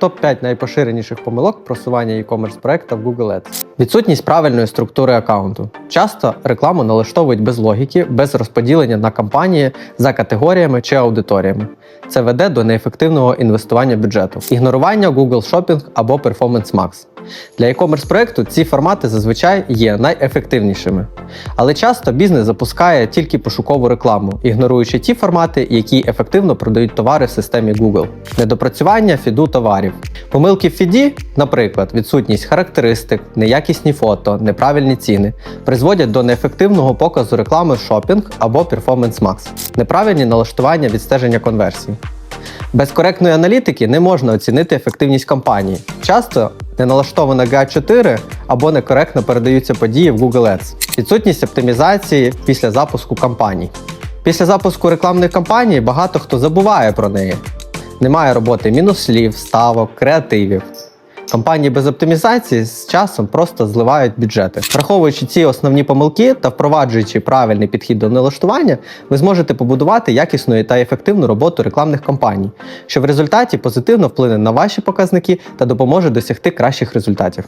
Топ-5 найпоширеніших помилок просування e-commerce проекта в Google Ads. Відсутність правильної структури аккаунту. Часто рекламу налаштовують без логіки, без розподілення на кампанії за категоріями чи аудиторіями. Це веде до неефективного інвестування бюджету, ігнорування Google Shopping або Performance Max. Для e-commerce проекту ці формати зазвичай є найефективнішими. Але часто бізнес запускає тільки пошукову рекламу, ігноруючи ті формати, які ефективно продають товари в системі Google. Недопрацювання фіду товарів. Помилки в фіді, наприклад, відсутність характеристик, неякісні фото, неправильні ціни, призводять до неефективного показу реклами в Shopping або Performance Max, неправильні налаштування відстеження конверсій. Без коректної аналітики не можна оцінити ефективність кампанії. Часто не налаштована GA4 або некоректно передаються події в Google Ads. Відсутність оптимізації після запуску кампаній. Після запуску рекламної кампанії багато хто забуває про неї. Немає роботи мінус-слів, ставок, креативів. Компанії без оптимізації з часом просто зливають бюджети. Враховуючи ці основні помилки та впроваджуючи правильний підхід до налаштування, ви зможете побудувати якісну та ефективну роботу рекламних кампаній, що в результаті позитивно вплине на ваші показники та допоможе досягти кращих результатів.